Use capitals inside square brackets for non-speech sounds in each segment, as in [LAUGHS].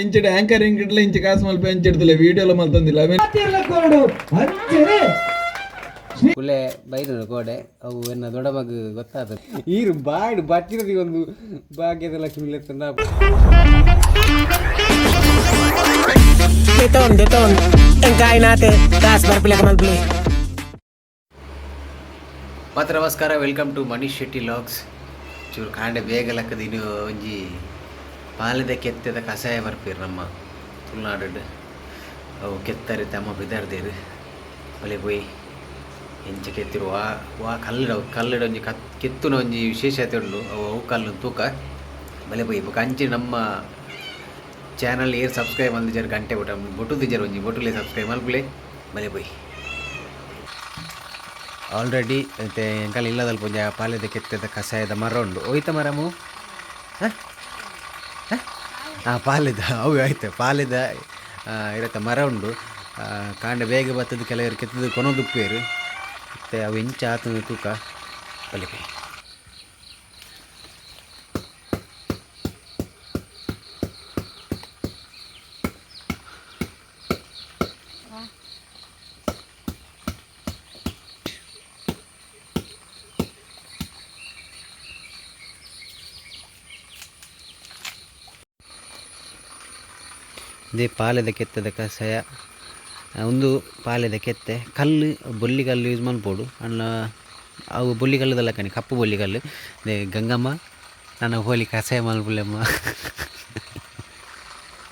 ಇಂಚೆ anchoring ಇಡ್ಲ ಇಂಚೆ ಕಾಸು ಮಲ್ಪ ಇಂಚಿಡ್ತಿಲ್ಲ video ಎಲ್ಲ ಮಲ್ತಂದಿಲ್ಲ. ಕುಲೆ ಬೈದನು ಗೋಡೆ ಅವು ಎನ್ನ ದೊಡ್ಡ ಮಗ ಗೊತ್ತಾದ ಈರು ಬಾಡು ಬಚ್ಚಿರದಿ ಒಂದು ಭಾಗ್ಯದ ಲಕ್ಷ್ಮಿ ಲೆತ್ತಂದ man, ಮಾತ್ರ ನಮಸ್ಕಾರ welcome to Manish Shetty logs. ಚೂರು ಕಾಂಡೆ ಬೇಗ ಲೆಕ್ಕದ ಇನ್ನು ಒಂಜಿ ಪಾಲದ ಕೆತ್ತದ ಕಷಾಯ ಬರ್ಪೀರು ನಮ್ಮ ತುಳುನಾಡು ಅವು ಕೆತ್ತರಿ ತಮ್ಮ ಬಿದಾರ್ದೇರು. ಬಲೆ ಪೋಯಿ ಎಂಚ ಕೆತ್ತಿರು. ವಾ ವಾ ಕಲ್ಲಡ ಕಲ್ಲಡ ಒಂಜಿ ಕತ್, ಕೆತ್ತುನ ಒಂಜಿ ವಿಶೇಷತೆ ಉಂಡು. ಅವು ಅವು ಕಲ್ಲು ತೂಕ. ಬಲೆ ಪೋಯಿ ಬೊಕ ಅಂಚಿ ನಮ್ಮ ಚಾನಲ್ ಏರ್ ಸಬ್ಸ್ಕ್ರೈಬ್ ಮಲ್ದಿಜರ್ ಗಂಟೆ ಬಟ ಬೊಟ್ಟು ಜರ್ ಒಂಜಿ, ಬೊಟುಲೆ ಸಬ್ಸ್ಕ್ರೈಬ್ ಮಲ್ಪುಲೆ ಬಲೆ ಪೋಯಿ ಆಲ್ರೆಡಿ ಎಂಕಲ್ ಇಲ್ಲದಲ್ಲಿ ಪೂಜೆ ಪಾಲೆದ ಕೆತ್ತದ ಕಷಾಯದ ಮರ ಉಂಡು ಹೋಯ್ತ ಮರಮು? ಹಾಂ? ಪಾಲ್ಯದ, ಅವು ಆಯ್ತು. ಪಾಲಿದ ಇರತ್ತೆ ಮರ ಉಂಡು ಕಾಂಡ ಬೇಗ ಬತ್ತದ ಕೆಲವರು ಕೆತ್ತದ ಕೊನೊದುಪ್ಪೇರು. ಮತ್ತು ಅವು ಇಂಚ ಆತನ ತೂಕ ಬಲಿ ಇದೇ ಪಾಲೆದ ಕೆತ್ತದ ಕಷಾಯ ಒಂದು ಪಾಲೆದ ಕೆತ್ತೆ, ಕಲ್ಲು, ಬೊಲ್ಲಿಗಲ್ಲು ಯೂಸ್ ಮಾಡ್ಬೋದು. ಅಣ್ಣ, ಅವು ಬೊಲ್ಲಿಗಲ್ಲದಲ್ಲ ಕಣಿ, ಕಪ್ಪು ಬೊಲ್ಲಿಗಲ್ಲು. ಇದೇ ಗಂಗಮ್ಮ ನನ್ನ ಹೋಲಿ ಕಷಾಯ ಮಲ್ಪುಲೆಮ್ಮ [LAUGHS]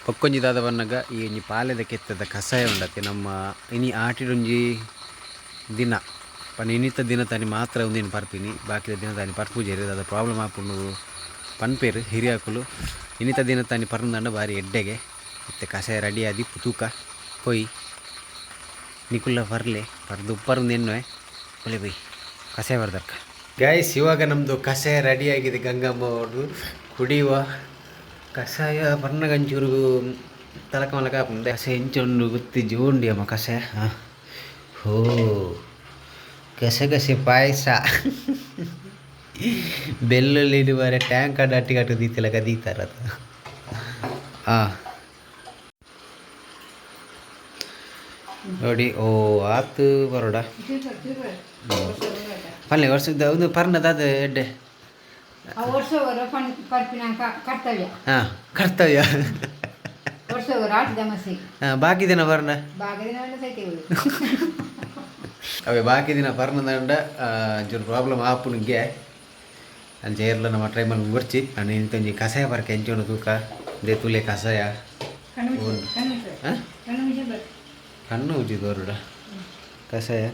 ಪಕ್ಕೊಂಜಿದಾದ ಬಂದಾಗ ಈ ಒಂಜಿ ಪಾಲೆದ ಕೆತ್ತದ ಕಷಾಯ ಉಂಡತ್ತೆ. ನಮ್ಮ ಇನಿ ಆಟಿಡೊಂಜಿ ದಿನ ಪಂಡ ಇನ್ನಿತ ದಿನ ತಾನಿ ಮಾತ್ರ ಒಂದಿನ ಪರ್ಪಿನಿ ಬಾಕಿದ ದಿನ ತಾನಿ ಪರ್ಪೂಜೆರು ಅದು ಪ್ರಾಬ್ಲಮ್ ಆಪುಂಡು ಪನ್ಪೇರು ಹಿರಿಯಾಕುಲು. ಇನ್ನಿತ ದಿನ ತಾನಿ ಪರ್ನಂಡ ಬಾರಿ ಎಡ್ಡೆಗೆ. ಮತ್ತೆ ಕಷಾಯ ರೆಡಿ ಆದಿ ತೂಕ ಪೊಯ್ ನಿಕುಲ್ಲ ಬರಲಿ, ಬರ್ದು ಉಪ್ಪರ್ದು ನಿನ್ನೆ, ಒಳ್ಳೆ ಬೈ ಕಷಾಯ ಬರ್ದಕ್ಕ ಗಾಯ್ಸ್ ಇವಾಗ ನಮ್ಮದು ರೆಡಿ ಆಗಿದೆ ಗಂಗಮ್ಮ ಅವ್ರದ್ದು ಕುಡಿಯುವ ಕಷಾಯ ಮಲಕ ಮುಂದೆ ಕಷಾಯ ಹೆಂಚೊಂಡು ಗುತ್ತಿ ಜೋಂಡಿ ಅಮ್ಮ ಕಷಾಯ, ಹಾಂ. ಹೋ ಕಸೆ ಕಸೆ ಪಾಯಸ. ಇಡುವರೆ ಟ್ಯಾಂಕ್ ಅಡ್ಡ ಅಟ್ಟಿ ಕಟ್ಟು ದೀತಿಲ್ಲ ಕದೀತಾರ ಅದು ಹಾಂ. ನೋಡಿ ಓ ಆತು ಬರೋಡ. ಪಲ್ಲೆ ವರ್ಷದ ಒಂದು ಪರ್ಣದ ಎಡ್ಡೆ. ಕ- ಕರ್ತವ್ಯ. ಹಾಂ ಕರ್ತವ್ಯ. ಬಾಕಿ ದಿನ ಪರ್ಣ. ಅವೇ ಬಾಕಿ ದಿನ ಪರ್ಣದಂಡ ಒಂಚೂರು ಪ್ರಾಬ್ಲಮ್ ಆಪುನಿಗೆ ಅಂಚ ಏರ್ಲ ನಮ್ಮ ಟ್ರೈ ಮುರ್ಚಿ ನಾನು ಇಂತೊಂಜಿ ಕಷಾಯ ಬರ್ಕ ಎಂಚೋಣ ತೂಕ. ದೇ ತುಲೆ ಕಷಾಯ. ಹಾಂ? ಕಣ್ಣು ಮುಚ್ಚು ಬರ್. ಕಣ್ಣು ಉಜ್ಜಿ ತೋರುಡ ಕಷಾಯ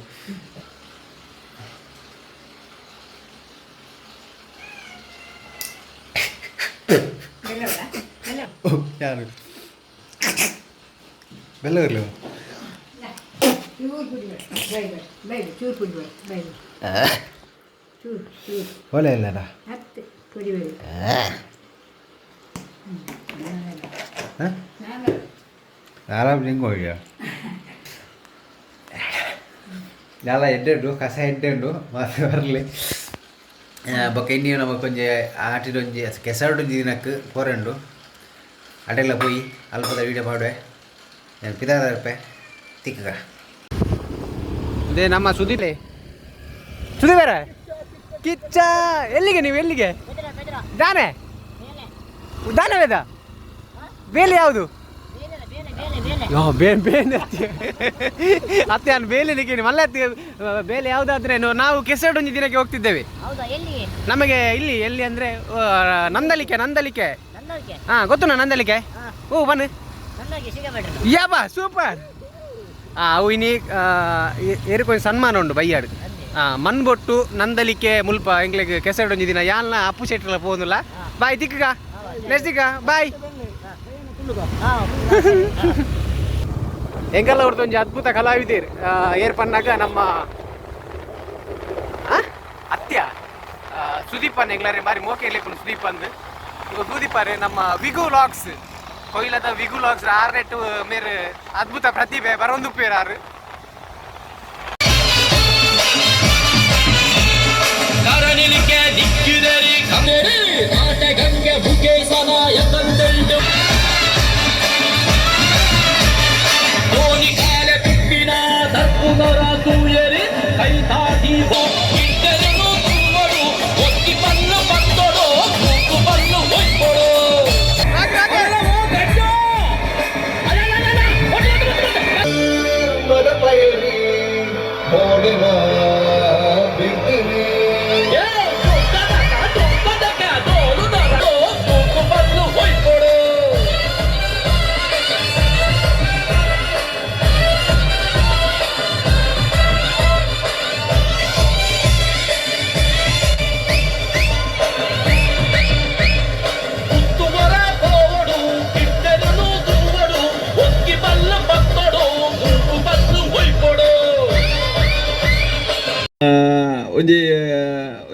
ಬೆಲ್ಲವಲ್ಲ? ಬೆಲ್ಲ. ಓ ಯಾರು ಬೆಲ್ಲ ಇರಲಿವ ಚೂರು ಕುಡಿಬೇಡ ಬೈ ಬೈ ಬೈ ಬೈ ಚೂರು ಕುಡಿಬೇಡ ಬೈ ಬೈ ಚೂರು ಚೂರು ಒಲೆ ಇಲ್ಲಡ ಹತ್ತು ಕುಡಿಬೇಡಿ ಹಾಂ ನಾನು ಆರಾಮ್ ಹೆಂಗೆ ಹೋಗ್ಯ ಎಲ್ಲ ಎಡ್ಡೆಂಡು ಕಸ ಎಡ್ಡೆಂಡು ಮತ್ತೆ ಬರಲಿ. ಬೊಕ್ಕ ಇನ್ನಿಯು ನಮಗೆ ಕೊಂಚ ಆಟಿಡೊಂಜಿ ಕೆಸರಡೊಂಜಿ ದಿನಕ್ಕೆ ಪೋರೆಂಡು. ಅಡೆಲ್ಲ ಪೋಯಿ ಅಲ್ಪದ ವೀಡಿಯೋ ಮಾಡುವೆ. ಪಿದಾದರ್ಪೆ ತಿಕ್ಕ ಇದೇ ನಮ್ಮ ಸುದೀಪೇ. ಸುದೀಪರ? ಕಿಚ್ಚ, ಎಲ್ಲಿಗೆ ನೀವು, ಎಲ್ಲಿಗೆ? ದಾನೆ? ದಾನೆ ವೇದ ಬೇಲೆ ಯಾವುದು? ಯೋ ಬೇನ್ ಬೇನ್ ಅತ್ತೆ. ಅತ್ತೆ ನಾನು ಬೇಲೆ ನಿಕ್ಕೇನೆ ಮಲ್ಲ ಅತ್ತೆ ಬೇಲೆ ಯಾವುದಾದ್ರೆ ನಾವು ಕೆಸರಡೊಂಜಿ ದಿನಕ್ಕೆ ಹೋಗ್ತಿದ್ದೇವೆ. ನಮಗೆ ಇಲ್ಲಿ ಎಲ್ಲಿ ಅಂದ್ರೆ ನಂದಲಿಕೆ ನಂದಲಿಕೆ. ಹಾ ಗೊತ್ತು ನಂದಲಿಕೆ? ಓ ಬನ್ನಿ. ಯಾಬ ಸೂಪರ್. ಆ ಅವು ಇನ್ನಿ ಏರಿಕೊಂದು ಸನ್ಮಾನ ಉಂಡು ಬೈಯಾಡು. ಹಾ ಮನ್ಬೊಟ್ಟು ನಂದಲಿಕೆ ಮುಲ್ಪ ಎಂಗ್ಲಿಗೆ ಕೆಸರಡೊಂಜಿ ದಿನ ಯಾಲ್ನ ಅಪ್ಪು ಶೆಟ್ರಲ್ಲ ಪೋನುಲ್ಲ ಬಾಯ್ ತಿಕ್ಕ ನೆಕ್ಸ್ಟ್ ತಿಕ್ಕ ಬಾಯ್. ಎಂಗೆಲ್ಲ ಅವ್ರದ್ದು ಒಂದು ಅದ್ಭುತ ಕಲಾವಿದರು ಏರ್ಪನ್ನಾಗ ನಮ್ಮ? ಅತ್ಯ ಸುದೀಪ್ ಅನ್ನ ಹೆಂಗ್ಲಾರೆ ಬಾರಿ ಮೋಕೆ ಲೇಪುನು ಸುದೀಪ್ ಅಂದ್. ಇವ ಸುದೀಪಾರೆ ನಮ್ಮ ವಿಗು ಲಾಕ್ಸ್ ಕೊಯ್ಲದ ವಿಗು ಲಾಗ್ಸ್ ಆರ್ನೆಟ್ ಮೇರೆ ಅದ್ಭುತ ಪ್ರತಿಭೆ ಬರೊಂದು ಪೇರಾರು ಆರು. ಆಟಗಂಗೆ ಬುಕೆ ಸನ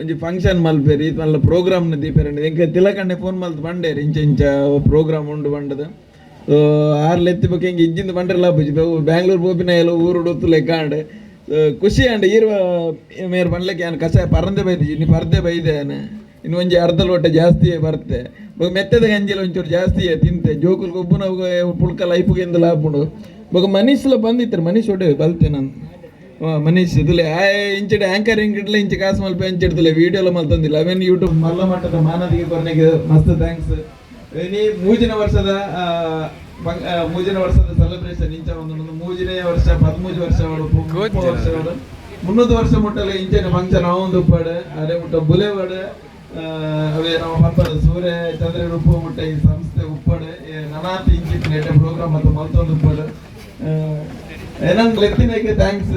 ಒಂಜಿ ಫಂಕ್ಷನ್ ಮಲ್ಪೇರಿ ಮಲ್ಲ ಪ್ರೋಗ್ರಾಮ್ನ ದೀಪೇರಂడి ಎಂಕ ತಿಲಕಂಡೆ ಫೋನ್ ಮಲ್ತ್ ಬಂಡೇರಿ ಇಂಚ ಇಂಚ ಪ್ರೋಗ್ರಾಮ್ ಉಂಡು ಬಂಡದ. ಆರ್ ಲೆತ್ತಿ ಬಗ್ಗೆ ಹಿಂಗೆ ಇಜ್ಜಿಂದ ಬಂಡ್ರೆ ಲಾಭ ಬ್ಯಾಂಗ್ಳೂರ್ ಪೋಪಿನ ಎಲ್ಲ ಊರು ಉಡುತ್ತಲೆ ಕಾಂಡ್ ಖುಷಿ ಅಂಡ್ ಇರುವ ಮೇರ್ ಬಂಡ್ಲಕ್ಕೆ ಏನು ಕಸ ಪರಂದೆ ಬೈದಿ, ಇನ್ನು ಪರದೆ ಬೈದೆ ಇನ್ನು ಒಂಜಿ ಅರ್ಧ ಲೋಟ ಜಾಸ್ತಿ ಬರುತ್ತೆ ಬಗ್ಗೆ ಮೆತ್ತದ ಗಂಜಿಲ ಒಂಚೂರು ಜಾಸ್ತಿ ತಿಂತೆ. ಜೋಕುಲ್ ಗೊಬ್ಬನ ಪುಳ್ಕ ಲೈಫ್ಗೆ ಎಂದು ಲಾಪುಂಡು ಬೊಕ ಮನೀಶ್ಲ ಬಂದಿತ್ತಾರೆ ಮನೀಶ್ ಒಡೆ ಬಲ್ತೆ ನಾನು. ಇಂಚಡೆ ಆಂಕರಿಂಗ್ ಇಡ್ಲ ಇಂಚ ಕಾಸು ಮಲ್ಪ ಇಂಚಿಡ್ತಲೆ ವಿಡಿಯೋ ಎಲ್ಲ ಮಲ್ತಂದಿಲ್ಲ. మళ్ళీ ಯೂಟ್ಯೂಬ್ ಮಲ್ಲ ಮಟ್ಟದ ಮಾನದಿಗೆ ಕೊನೆಗೆ ಮಸ್ತ್ ಥ್ಯಾಂಕ್ಸ್ ನೀ ಮೂಜಿನ ವರ್ಷದ ಮೂಜಿನ ವರ್ಷದ ಸೆಲೆಬ್ರೇಷನ್ ಇಂಚ ಒಂದು ಮೂಜಿನ ವರ್ಷ ಪದ್ಮೂಜಿ ವರ್ಷ ವರ್ಷ ಮುನ್ನೂರು ವರ್ಷ ಮುಟ್ಟಲೆ ಇಂಚಿನ ಫಂಕ್ಷನ್ ಅವೊಂದು ಉಪ್ಪಾಡು ಅದೇ ಮುಟ್ಟ ಬುಲೆ ವಾಡು ಅವೇ ನಾವು ಹಬ್ಬದ ಸೂರ್ಯ ಚಂದ್ರ ರೂಪ ಮುಟ್ಟ ಈ ಸಂಸ್ಥೆ ಉಪ್ಪಾಡು ನನಾತಿ ಇಂಚಿನ ನೆಟ್ಟೆ ಪ್ರೋಗ್ರಾಮ್ ಮತ್ತು ಮಲ್ತೊಂದು ಉಪ್ಪಾಡು. ಏನಂಗ್ ಲೆಕ್ಕಿನಕ್ಕೆ ಥ್ಯಾಂಕ್ಸ್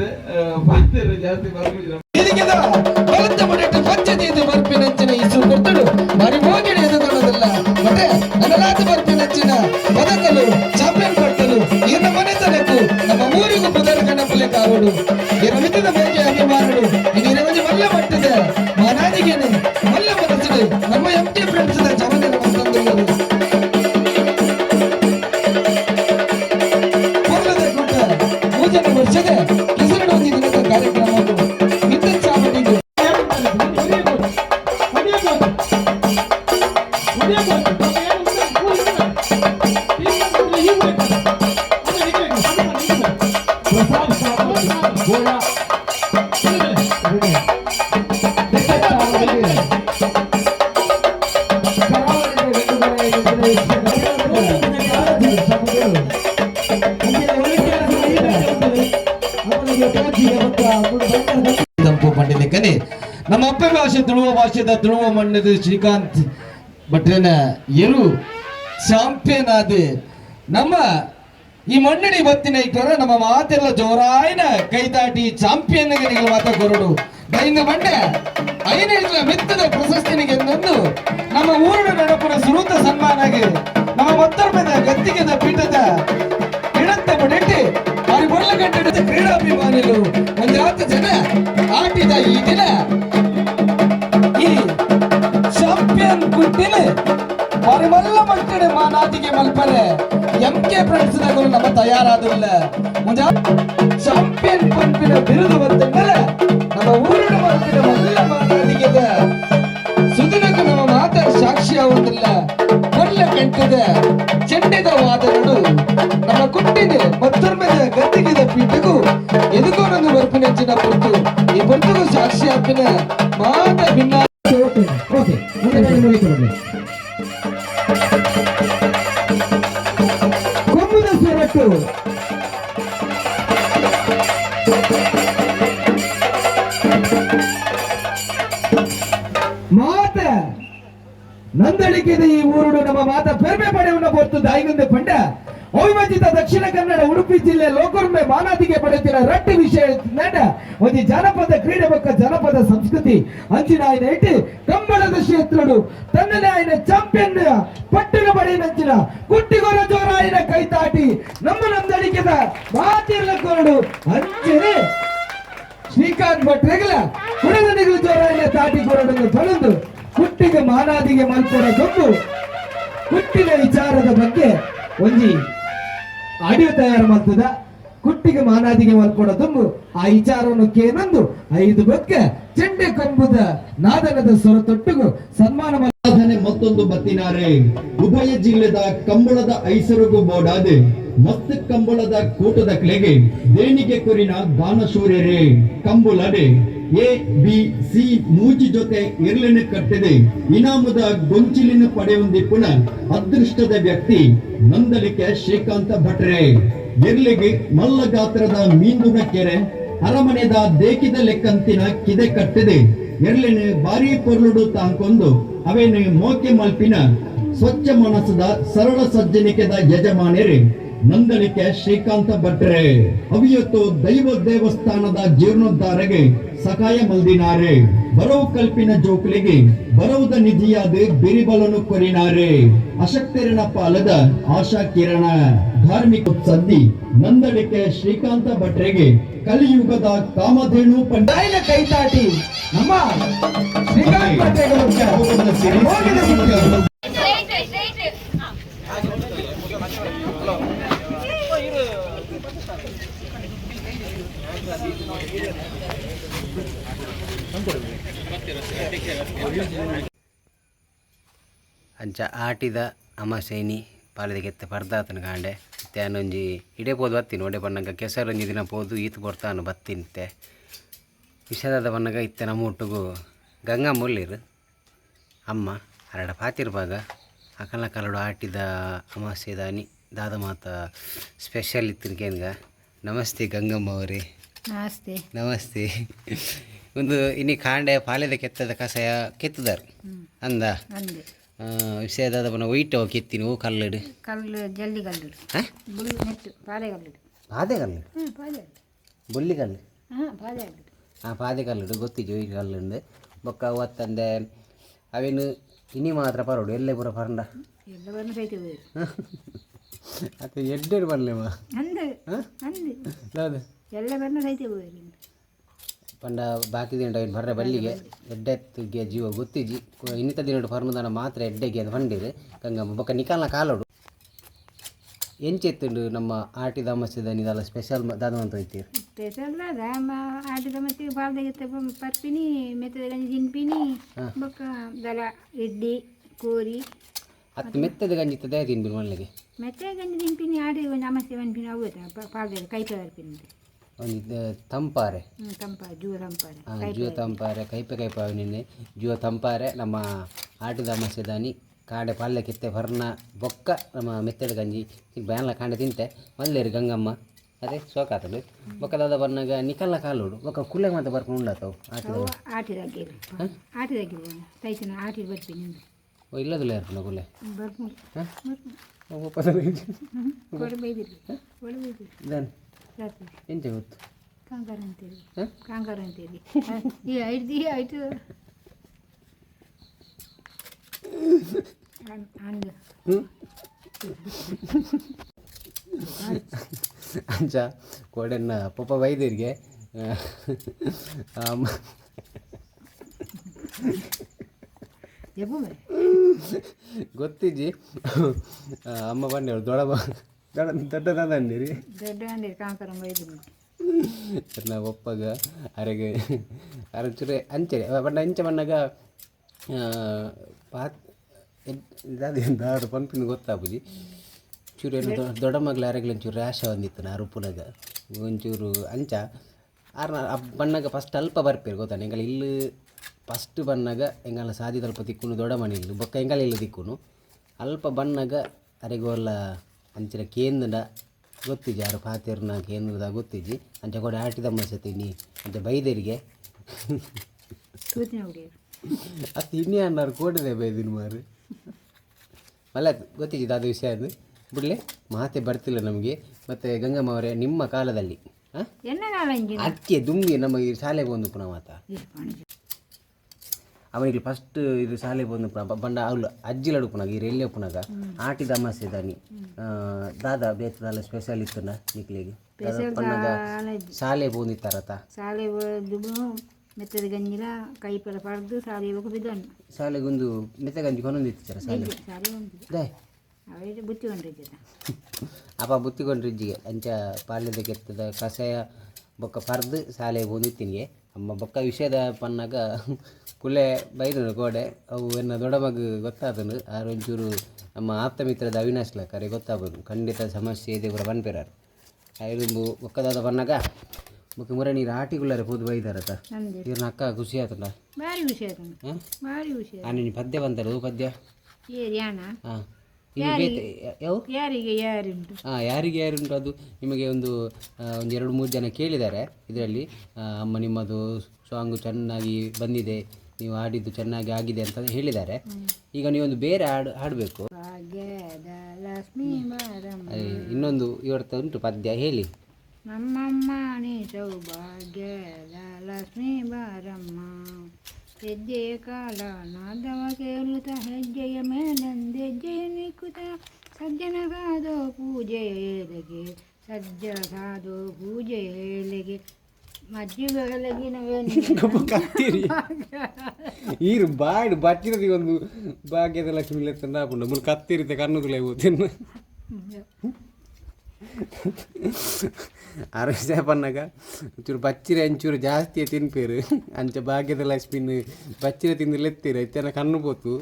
ಬರ್ತೀರಿ ಜಾಸ್ತಿ ಬರ್ಬಿಡಿ ಇದಿಗೆದ ಬಲತ್ತ ಮಡಿಟ್ಟು ಪಂಚದೀದು ಬರ್ಪಿನಂಚಿನ ಇಸು ಕೊಟ್ಟಳು ಮರಿ ಮೋಗಿಡಿ ಎದುಗೊಳ್ಳೋದಿಲ್ಲ ಮತ್ತೆ ನನಲಾದ ಬರ್ಪಿನಂಚಿನ ತಂಪು ಪಂಡಿತಕ್ಕನೆ ನಮ್ಮ ಅಪ್ಪ ಭಾಷೆ ತುಳುವ ಭಾಷೆದ ತುಳುವ ಮಣ್ಣದ ಶ್ರೀಕಾಂತ್ ಭಟ್ರನ ಎರು ಚಾಂಪಿಯನ್ ಆದ ನಮ್ಮ ಈ ಮಣ್ಣಡಿ ಬತ್ತಿನ ಇಕ್ಕರ ನಮ್ಮ ಮಾತೆಲ್ಲ ಜೋರಾಯಿನ ಕೈತಾಟಿ ಚಾಂಪಿಯನ್ ಮಾತ ಕೊರಡು. ದೈನ ಮಂಡ್ಯ ಐನೈದು ಮಿತ್ತದ ಪ್ರಶಸ್ತಿನಿಗೆ ನಂದು ನಮ್ಮ ಊರಿನ ನಡಪುರ ಸುರೂತ ಸನ್ಮಾನಗೆ, ನಮ್ಮ ಮತ್ತರ್ಮದ ಗತ್ತಿಗೆದ ಪೀಠದ ಇಡಂತ ಪಡೆಟ್ಟಿ ಅವ್ರಿಗೆ ಬರಲಗಂಟ ಕ್ರೀಡಾಭಿಮಾನಿಗಳು ಒಂದು ಹತ್ತು ಜನ ಆಟಿದ ಈ ದಿನ ಈ ಚಾಂಪಿಯನ್ ಕುಟ್ಟಿನ ಪರಿಮಲ್ಲ ಮಕ್ಕಳ ಮಾನಾದಿಗೆ ಮಲ್ಪರೆ ಎಂ ಕೆ ಫ್ರೆಂಡ್ಸ್ ನಮ್ಮ ತಯಾರಾದಿಲ್ಲ ಮುಂಜಾ ಚಾಂಪಿಯನ್ ಪಂಪಿನ ಬಿರುದು ಬಂದ ಮೇಲೆ ನಮ್ಮ ಊರಿನ ಮಲ್ಪಿನ ಮಲ್ಲ ಮಾನಾದಿಗೆ ಸುದಿನಕ್ಕೂ ನಮ್ಮ ಮಾತ ಸಾಕ್ಷಿ ಆಗುವುದಿಲ್ಲ. ಒಳ್ಳೆ ಕಂಠದ ಗದ್ದಿಗೆದ ಪೀಠಗೂ ಎದುಗೋನೊಂದು ಬರ್ಪಿನಂಚಿನ ಪೊರ್ತು. ಈ ಪೊರ್ತುಗೂ ಸಾಕ್ಷಿ ಹಾಪಿನ ಮಾತ ಜನಪದ ಸಂಸ್ಕೃತಿ ಅಂಚಿನ ಆಯ್ನ ಇಟ್ಟು ಕಂಬಳದ ಕ್ಷೇತ್ರಡು ತನ್ನನೇ ಆಯ್ನ ಚಾಂಪಿಯನ್ ಪಟ್ಟಿನ ಪಡೆಯನಂಚಿನ ಕುಟ್ಟಿಗೊರ ಜೋರ ಆಯ್ನ ಕೈ ತಾಟಿ ನಮ್ಮ ನಂದಳಿಕೆದ ಮಾತಿರ್ಲ ಕೊರಡು ಅಂಚನೆ ಶ್ರೀಕಾಂತ್ ಭಟ್ರೆಗಲ ಹುಡುಗನಿಗೆ ಜೋರ ಆಯ್ನ ತಾಟಿ ಕೊರಡನ್ನು ತೊಳೆದು ಕುಟ್ಟಿಗೆ ಮಾನಾದಿಗೆ ಮಲ್ಪಡ ತೊಂದು ಕುಟ್ಟಿನ ವಿಚಾರದ ಬಗ್ಗೆ ಒಂಜಿ ಆಡಿಯೋ ತಯಾರು ಮಾಡ್ತದ. ಕುಟ್ಟಿಗೆ ಮಾನಾದಿಗೆ ತುಂಬು ಆ ವಿಚಾರವನ್ನು ಕೇನಂದು ಐದು ಬಗ್ಗೆ ಚೆಂಡೆ ಕಂಬುದ ನಾದನದ ಸ್ವರ ತೊಟ್ಟುಗು ಸನ್ಮಾನ ಸಾಧನೆ ಮತ್ತೊಂದು ಬತ್ತಿನಾರೆ. ಉಭಯ ಜಿಲ್ಲೆದ ಕಂಬಳದ ಐಸರುಗು ಬೋಡಾದೆ. ಮತ್ತ ಕಂಬಳದ ಕೂಟದ ಕ್ಲೆಗೆ ದೇಣಿಗೆ ಕೊರಿನ ದಾನಶೂರ್ಯರೇ ಕಂಬುಲಡೆ ಎ, ಬಿ, ಸಿ ಮೂಜಿ ಜೊತೆ ಇರ್ಲಿನ ಕಟ್ಟಿದೆ. ಇನಾಮದ ಗೊಂಚಿಲಿನ ಪಡೆಯೊಂದಿಪ್ಪುನ ಅದೃಷ್ಟದ ವ್ಯಕ್ತಿ ನಂದಲಿಕೆ ಶ್ರೀಕಾಂತ ಭಟ್ರೆ. ಇರ್ಲಿಗೆ ಮಲ್ಲ ಗಾತ್ರದ ಮೀಂದುನ ಕೆರೆ, ಅರಮನೆದ ದೇಕಿದ ಲೆಕ್ಕಂತಿನ ಕಿದೆ ಕಟ್ಟಿದೆ. ಎರ್ಲಿನ ಬಾರಿ ಪೊರ್ಲುಡು ತಾಂಕೊಂದು, ಅವೇನು ಮೋಕೆ ಮಲ್ಪಿನ ಸ್ವಚ್ಛ ಮನಸ್ಸದ ಸರಳ ಸಜ್ಜನಿಕೆದ ಯಜಮಾನೇರಿ ನಂದಳಿಕೆ ಶ್ರೀಕಾಂತ ಭಟ್ರೆ. ಅವಿಯತ್ತು ದೈವ ದೇವಸ್ಥಾನದ ಜೀರ್ಣೋದ್ಧಾರಗೆ ಸಹಾಯ ಮಲ್ದಿನಾರೆ. ಬರವು ಕಲ್ಪಿನ ಜೋಕ್ಲಿಗೆ, ಬರವುದ ನಿಧಿಯಾದ ಬಿರಿಬಲನು ಕೊರಿನಾರೆ. ಅಶಕ್ತಿರನ ಪಾಲದ ಆಶಾ ಕಿರಣ ಧಾರ್ಮಿಕ ಸಂಧಿ ನಂದಡಿಕೆ ಶ್ರೀಕಾಂತ ಭಟ್ರೆಗೆ ಕಲಿಯುಗದ ಕಾಮಧೇನು ಪಂಡಾಯಿನ ಕೈತಾಟಿ ನಮ್ಮ ಶ್ರೀಕಾಂತ್ ಭಟ್ರೆಗೆ. ಅಂಚ ಆಟಿದ ಅಮಾಸೇನಿ ಪಾಲದೆಗೆತ್ತ ಪರ್ದಾತನ ಕಾಂಡೆ ಮತ್ತೆ ಅನ್ನೊಂಜಿ ಇಡೆ ಪೋದು ಬತ್ತೀನಿ ಒಡೆ ಬಣ್ಣಗ ಕೆಸರೊಂಜಿ ದಿನ ಪೋದು ಈತು ಕೊಡ್ತಾನು ಬತ್ತಿನಂತೆ. ವಿಷಯದ ಬಣ್ಣಗ ಇತ್ತೆ ನಮ್ಮ ಒಟ್ಟಿಗೂ ಗಂಗಾ ಮುಳ್ಳಿರು. ಅಮ್ಮ ಹರಡ ಪಾತಿರ್ಬಾಗ ಅಕಲ ಕಲಡು ಆಟಿದ ಅಮಾಸೆ ದಾನಿ ದಾದ ಮಾತ ಸ್ಪೆಷಲ್ ಇತ್ತಿನ ಕೇನ್ಗ. ನಮಸ್ತೆ ಗಂಗಮ್ಮ ಅವರೇ. ನಮಸ್ತೆ. ನಮಸ್ತೆ. ಒಂದು ಇನ್ನಿ ಕಾಂಡೆ ಪಾಲೆದ ಕೆತ್ತದ ಕಸಾಯ ಕೆತ್ತದಾರ. ಅಂದ. ಅವ ಕೆತ್ತಿನಿ ಓ ಕಲ್ಲಡು. ಕಲ್ಲು ಜಲ್ಲಿ ಕಲ್ಲು ಹಾಂ? ಬುಲ್ ನೆಟ್ಟು ಪಾದೆ ಬೊಲ್ಲಿ ಕಲ್ಲು? ಹಾಂ ಪಾದೆ ಕಲ್ಲು ಹಾಂ ಪಾದೆ ಕಲ್ಲುಡು ಈ ಕಲ್ಲುಂಡು ಬೊಕ್ಕ ಅವತ್ತಂದೆ ಅವೇನು ಇನಿ ಮಾತ್ರ ಪರೋಡು ಎಲ್ಲೇ ಪೂರ ಪರಂಡ? ಎಲ್ಲ ಬಂದು ಸೈತ ಹೋಯ್ರು ಅದು ಎಡ್ಡೆಡು ಬರಲೇವ ಅಂದೆ ಅಂದೆ ಹೌದು ಎಲ್ಲ ಬಂದು ಪಂಡ ಬಾಕಿ ದಿನ ಬರ್ರೆ ಬಲ್ಲಿಗೆ ಎಡ್ಡೆತ್ತಿಗೆ ಜೀವ ಗೊತ್ತಿಜಿ. ಇನ್ನಿತ ದಿನ ಪರ್ಮದಾನ ಮಾತ್ರ ಎಡ್ಡೆಗೆ ಅದು ಬಂಡಿರು ಗಂಗಮ್ಮ ಬೊಕ್ಕ ನಿಕಾಲ್ನ ಕಾಲೋಡು. ಎಂಚೆತ್ತುಂಡು ನಮ್ಮ ಆಟಿ ದಾಮಸ್ಯದ ನಿದಲ್ಲ ಸ್ಪೆಷಲ್ ದಾದವಂತ ಹೋಯ್ತೀರಿ? ಸ್ಪೆಷಲ್ ಅದ ಆಟಿ ಮತ್ತೆ ಬಾಲ್ದಾಗಿತ್ತ ಪರ್ಪಿನಿ ಮೆತ್ತದ ಗಂಜಿ ತಿನ್ಪಿನಿ ಬೊಕ್ಕ ದಲ ಇಡ್ಲಿ ಕೋರಿ. ಅತ್ತು ಮೆತ್ತದ ಗಂಜಿತ್ತದ ತಿನ್ಬಿಡು ಮಳ್ಳಿಗೆ ಮೆತ್ತೆ ಗಂಜಿ ತಿನ್ಪಿನಿ ಆಡಿ ನಮಸ್ತೆ ಒಂದ್ಪಿನಿ ಅವು ಪಾಲ್ದಾಗ ಕೈ ಪರ್ಪಿನಿ ಒಂದು ತಂಪಾರೆ. ಹ್ಞೂ ತಂಪ ಜೂ ತಂಪಾರೆ. ಜೀವ ತಂಪಾರೆ ಕೈಪೆ ಕೈಪ ನಿನ್ನೆ. ಜೀವ ತಂಪಾರೆ ನಮ್ಮ ಆಟದ ಮಸೆದಾನಿ ಕಾಡೆ ಪಾಲ್ಯ ಕಿತ್ತೆ ಹೊರ್ನ ಬೊಕ್ಕ ನಮ್ಮ ಮೆತ್ತದ ಗಂಜಿ. ಬ್ಯಾನ್ಲ ಕಾಂಡೆ ತಿಂತೆ. ಮಲ್ಲೇರಿ ಗಂಗಮ್ಮ. ಅದೇ ಸೋಕಾತಡು ಬೊಕ್ಕದಾದ ಬರ್ನಾಗ ನಿಕಲ್ಲ ಕಾಲೋಡು ಬೊಕ್ಕ ಕುಲ್ಲೆ ಮಾತ್ರ ಬರ್ಕೊಂಡು ಉಂಡಾತವು ಆಟದ ಆಟಿದಾಗೆ ಆಟಿದಾಗೆ ಹೋಗೋಣ ಸೈತನ ಆಟಿ ಬರ್ತೀನಿ ಅಂದ್ರೆ ಓ ಇಲ್ಲದಿಲ್ಲ ಇರ್ತಾನ ಕುಲ್ಲೆ ಬರ್ಕೊಂಡು ಹಾಂ? ಬೈದಿರಿ ಕೊಡು ಬೈದಿರಿ ಇದನ್ನು ರಾತ್ರಿ ಎಂತ ಗೊತ್ತು ಕಾಂಗಾರ ಅಂತೇಳಿ ಹ? ಕಾಂಗಾರ ಅಂತೇಳಿ ಈ ಐದು ಆಯ್ತು ಹಂಗೆ ಅಂಚ ಕೋಡೆನ್ನ ಪಪ್ಪ ಬೈದರಿಗೆ ಅಮ್ಮ ಎಬ್ಬು ಮರೆ ಗೊತ್ತಿಜ್ಜಿ ಆ, ಅಮ್ಮ ಬಂದೇಳು ದೊಡ್ಡ ದೊಡ್ಡ ಅಂದಿರಿ ದೊಡ್ಡ ಅಂಡಿ ಕಾಂಗಾರ ಬೈದು ನಾ ಒಪ್ಪಗ ಅರೆಗೆ ಅರಚುರೆ ಅಂಚೆ ಬಣ್ಣ ಅಂಚೆ ಬಣ್ಣಗ ಪಾತ್ ಇದಾದ್ರು ಪಂಪಿನ ಗೊತ್ತಾಪುಜಿ ಚೂರು ದೊಡ್ಡ ಮಗಳ ಅರೆಗ್ಲ ಒಂಚೂರು ರ್ಯಾಶ ಬಂದಿತ್ತು ನಾ ರುಪ್ಪುನಾಗ ಒಂಚೂರು ಅಂಚ. ಆರ್ನ ಆ ಬಣ್ಣಗ ಫಸ್ಟ್ ಅಲ್ಪ ಬರ್ಪೇರು ಗೊತ್ತಾ ಎಂಗಲ ಇಲ್ಲಿ ಫಸ್ಟ್ ಬಣ್ಣಗ ಎಂಗಲ ಸಾದಿ ತಲ್ಪ ತಿಕ್ಕುನು ದೊಡ್ಡ ಮನೆ ಇಲ್ಲಿ. ಬೊಕ್ಕ ಎಂಗಲ ಇಲ್ಲ ತಿಕ್ಕುನು ಅಲ್ಪ ಬಣ್ಣಗ ಅರೆಗೋಲ್ಲ ಅಂಚಿನ ಕೇಂದ್ರ ಗೊತ್ತಿಜ್ಜಿ ಯಾರು ಪಾತೇರ್ನ ಕೇಂದ್ರದ ಗೊತ್ತಿಜ್ಜಿ ಅಂಚ ಕೂಡ ಆಟಿದ ಮಸತಿ ನೀ ಅಂಚ ಬೈದರಿಗೆ. ಅತ್ತು ಇನ್ನೇ ಅನ್ನಾರು ಕೋಡಿದೆ ಬೈದಿನ ಮಾರು ಅಲ್ಲ ಗೊತ್ತಿದ್ದ ಅದು ವಿಷಯ ಅದು. ಬಿಡ್ಲೆ ಮಾತೆ ಬರ್ತಿಲ್ಲ ನಮಗೆ. ಮತ್ತು ಗಂಗಮ್ಮ ಅವರೇ ನಿಮ್ಮ ಕಾಲದಲ್ಲಿ ಅಕ್ಕಿ ದುಂಬಿ ನಮಗೆ ಶಾಲೆಗೆ ಬಂದು ಪುನಃ ಮಾತ? ಅವನಿಗೆ ಫಸ್ಟ್ ಇದು ಶಾಲೆ ಬಂದು ಬಂಡ ಅವಳು ಅಜ್ಜಿ ಪುನಃ ಈ ರೈಲ್ವೆ ಪುನಃ ಆಟಿ ದಮಾಸೆ ದಾನಿ ದಾದ ಬೇತದಲ್ಲ ಸ್ಪೆಷಲ್ ಇತ್ತನ ನಿಕ್ಲಿಗೆ ಪಣ್ಣಗ ಶಾಲೆ ಬಂದಿತ್ತಾರತ ಶಾಲೆ ಮೆತ್ತದ ಗಂಜಿಲ ಕೈ ಪೆಲ ಪಡೆದು ಶಾಲೆ ಹೋಗಿ ಬಿದ್ದನು. ಶಾಲೆಗೊಂದು ಮೆತ್ತ ಗಂಜಿ ಇತ್ತು ಶಾಲೆ? ಶಾಲೆ ಅವರಿಗೆ ಬುತ್ತಿ ಕೊಂಡಿದ್ದ ಅಪ್ಪ ಬುತ್ತಿಕೊಂಡ್ರಿಜ್ಜಿಗೆ ಅಂಚ ಪಾಲ್ಯದ ಕೆತ್ತದ ಕಷಾಯ ಬೊಕ್ಕ ಪರ್ದು ಶಾಲೆ ಬಂದಿತ್ತಿನಿಗೆ ಅಮ್ಮ ಬೊಕ್ಕ ವಿಷಯದ ಪನ್ನಾಗ ಕುಲೆ ಬೈದನು ಗೋಡೆ ಅವು ಎನ್ನ ದೊಡ್ಡ ಮಗು ಗೊತ್ತಾದನು ಆರೊಂಚೂರು ನಮ್ಮ ಆಪ್ತ ಮಿತ್ರದ ಅವಿನಾಶ್ಲ ಕರೆ ಗೊತ್ತಾಗೋದು ಖಂಡಿತ ಸಮಸ್ಯೆ ಇದೆ ಇವರ ಬನ್ಪೇರಾರು ಐದು ಬೊಕ್ಕದಾದ ಪನ್ನಾಗ? ಬೊಕ್ಕ ಮುರ ನೀರು ಆಟಿಗುಳ್ಳಾರೆ ಪೋದು ಬೈದಾರತ? ಇವ್ರನ್ನ ಅಕ್ಕ ಖುಷಿ ಆತಲ್ಲ ಭಾರಿ ವಿಷಯ ಆತ ಭಾರಿ ಖುಷಿ ಪದ್ಯ ಬಂತಾರೆ ಪದ್ಯ? ಹಾಂ. ಇನ್ನು ಬೇತೆ ಯಾವ? ಯಾರಿಗೆ ಯಾರುಂಟು? ಹಾಂ ಯಾರಿಗೆ ಯಾರುಂಟು? ಅದು ನಿಮಗೆ ಒಂದು ಆ, ಒಂದು ಎರಡು ಮೂರು ಜನ ಕೇಳಿದ್ದಾರೆ. ಇದರಲ್ಲಿ ಅಮ್ಮ ನಿಮ್ಮದು ಸಾಂಗು ಚೆನ್ನಾಗಿ ಬಂದಿದೆ ನೀವು ಹಾಡಿದ್ದು ಚೆನ್ನಾಗಿ ಆಗಿದೆ ಅಂತ ಹೇಳಿದ್ದಾರೆ. ಈಗ ನೀವೊಂದು ಬೇರೆ ಹಾಡು ಹಾಡಬೇಕು. ಭಾಗ್ಯದ ಲಕ್ಷ್ಮೀ ಬಾರಮ್ಮ ಇನ್ನೊಂದು ಇವತ್ತು ಉಂಟು ಪದ್ಯ ಹೇಳಿ. ನಮ್ಮಮ್ಮ ನೀ ಸೌಭಾಗ್ಯದ ಲಕ್ಷ್ಮೀ ಬಾರಮ್ಮ ಹೆಜ್ಜೆಯ ಕಾಲ ನಾದವ ಕೇಳುತ್ತ ಹೆಜ್ಜೆಯ ಮೇಲಂದು ಹೆಜ್ಜೆಯ ನಿಕ್ಕುತ್ತ ಸಜ್ಜನ ಸಾಧೋ ಪೂಜೆ ಏಲೆಗೆ ಸಜ್ಜ ಸಾಧೋ ಪೂಜೆ ಏಲೆಗೆ ಈರು ಬಾಡು ಬಚ್ಚಿರದಿ ಒಂದು ಭಾಗ್ಯದ ಲಕ್ಷ್ಮಿ ಲೆತ್ತ ಹಾಕೊಂಡು ಮುಲ್ ಕತ್ತಿರುತ್ತೆ ಕಣ್ಣುಗಳೇ ಓದಿನ ಅರಸ ಪನ್ನಗ ಒಂಚೂರು ಬಚ್ಚಿರ ಒಂಚೂರು ಜಾಸ್ತಿ ತಿನ್ಪೇರು. ಅಂಚ ಭಾಗ್ಯದ ಲಕ್ಷ್ಮಿನ ಬಚ್ಚಿರ ತಿಂದು ಲೆತ್ತೀರ ಇತ್ತನ ಕಣ್ಣು ಪೋತು.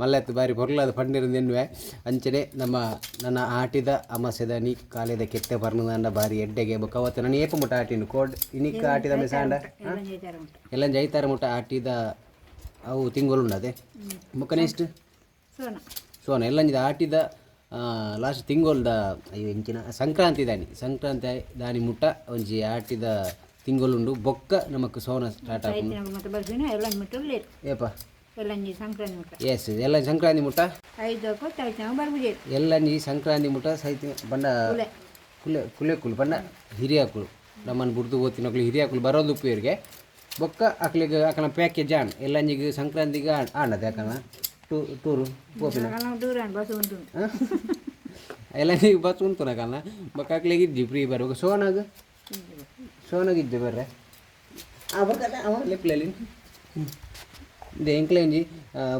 ಮಲ್ಲೆತ್ತು ಬಾರಿ ಪೊರ್ಲಾದ ನಿನ್ವೆ ಅಂಚನೆ ನಮ್ಮ ನನ್ನ ಆಟಿದ ಅಮಾಸೆದ ನೀ ಕಾಲೇದ ಕೆತ್ತೆ ಪರ್ನದಂಡ ಬಾರಿ ಎಡ್ಡೆಗೆ ಬೊಕ್ಕ. ಅವತ್ತು ನಾನು ಏಪ ಮುಟ್ಟ ಆಟಿನ ಕೋಡ್. ಇನಿಕ್ಕ ಆಟಿದ ಮೆಸಾಂಡ ಎಲ್ಲ ಜೈತಾರ ಮುಟ್ಟ. ಆಟಿದ ಅವು ತಿಂಗಳು ಅದೇ ಬೊಕ್ಕ ನೆಕ್ಸ್ಟ್ ಸೋನ. ಎಲ್ಲಂಜಿದ ಆಟಿದ ಲಾಸ್ಟ್ ದ ಅಯ್ಯೋ ಇಂಚಿನ ಸಂಕ್ರಾಂತಿ ದಾನಿ. ಸಂಕ್ರಾಂತಿ ದಾನಿ ಮುಟ್ಟ ಒಂಜಿ ಆಟಿದ ತಿಂಗಳುಂಡು ಬೊಕ್ಕ ನಮಕ್ ಸೋನ ಸ್ಟಾರ್ಟ್ ಆಗ ಎಲ್ಲ ಏಪ? ಎಲ್ಲಂಜಿ ಸಂಕ್ರಾಂತಿ ಮುಟ್ಟ. ಎಸ್ ಎಲ್ಲ ಸಂಕ್ರಾಂತಿ ಮುಟ್ಟ. ಐದು ಎಲ್ಲಂಜಿ ಸಂಕ್ರಾಂತಿ ಮುಟ್ಟ ಸೈತಿ ಬಂಡ ಕುಲೆ. ಕುಲೆ ಕುಲು ಬಂಡ ಹಿರಿಯಾಕುಳು ನಮ್ಮನ್ನು ಬುಡ್ದು ಓದಿನ ಹಿರಿಯ ಕುಳು ಬರೋದು ಇವರಿಗೆ. ಬೊಕ್ಕ ಅಕ್ಲಿಗೆ ಅಕನ ಪ್ಯಾಕೇಜ್ ಆಣ್. ಎಲ್ಲಂಜಿಗೆ ಸಂಕ್ರಾಂತಿಗೆ ಆಣ್. ಆಣದೆ ಅಕ್ಕನ ಟೂ ಟೂರು ಬಸ್ ಉಂಟು. ಎಲ್ಲ ನೀವು ಬಸ್ ಉಂಟು ನಕಲ್ಲ ಬೊಕ್ಕ ಅಕ್ಲಿಗೆ ಇದ್ದಿ ಫ್ರೀ ಬರುವಾಗ ಸೋನಾಗ ಸೋನಾಗ ಇದ್ದೆ ಬರ್ರೆ. ಆ ಬರ್ಕಲ್ಲ ಅವ. ಲೆಪ್ಪಲಲ್ಲಿ ಇದೆ ಎಂಕ್ಲೆಂಜಿ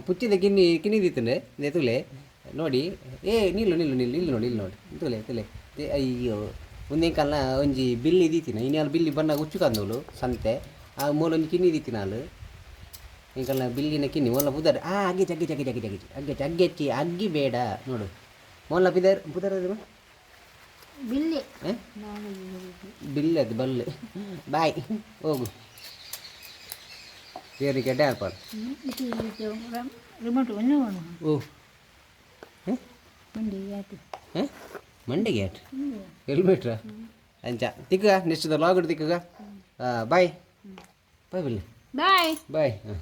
ಪುಚ್ಚಿದ ಕಿನ್ನಿ ಕಿನ್ನಿ ಇಂದೆ ತುಲೆ ನೋಡಿ ಏ ನಿಲ್ಲು ನಿಲ್ಲು ನಿಲ್ಲು ಇಲ್ಲಿ ನೋಡಿ ಇಲ್ಲಿ ನೋಡಿ ತುಲೆ ತುಲೆ ಅಯ್ಯೋ ಒಂದೇ ಕಾಲ ಒಂಜಿ ಬಿಲ್ಲಿ ದೀತಿನ ಇನ್ಯಾಲ ಬಿಲ್ಲಿ ಬಣ್ಣ ಉಚ್ಚು ಕಂದೋಳು ಸಂತೆ ಆ ಮೂಲೊಂಜಿ ಕಿನ್ನಿ ದೀತಿ ನಾಲು ಇಂಕಲ್ನ ಬಿಲ್ಲಿನ ಕಿನ್ನಿ ಮೊಲ್ಲ ಬುದರ್ ಆ ಅಗ್ಗೆ ಜಗ್ಗೆ ಜಗ್ಗೆ ಜಗ್ಗೆ ಜಗ್ಗೆ ಅಗ್ಗೆ ಅಗ್ಗೆಚ್ಚಿ ಅಗ್ಗಿ ಬೇಡ ನೋಡು. ಮೊಲ್ಲ ಬಿದರ್ ಬುದರ್ ಅದು ಬಿಲ್ಲಿ? ಬಿಲ್ಲೆ ಅದು ಬಲ್ಲೆ. ಬಾಯ್ ಹೋಗು. ಬೇರೆ ಡ್ಯಾರ್ ಪಾಲ್ ರಿಮೋಟ್ ಒಂದು ಓ. ಮಂಡಿ ಆಯ್ತು ಹ? ಮಂಡಿಗೆ ಆಟ್ ಹೆಲ್ಮೆಟ್ರ ಅಂಚ. ತಿಕ್ಕ ನೆಕ್ಸ್ಟ್ ಲಾಗ್ ತಿಕ್ಕಗ. ಬಾಯ್ ಬಾಯ್ ಬಿಲ್ಲಿ. ಬಾಯ್ ಬಾಯ್ ಹಾಂ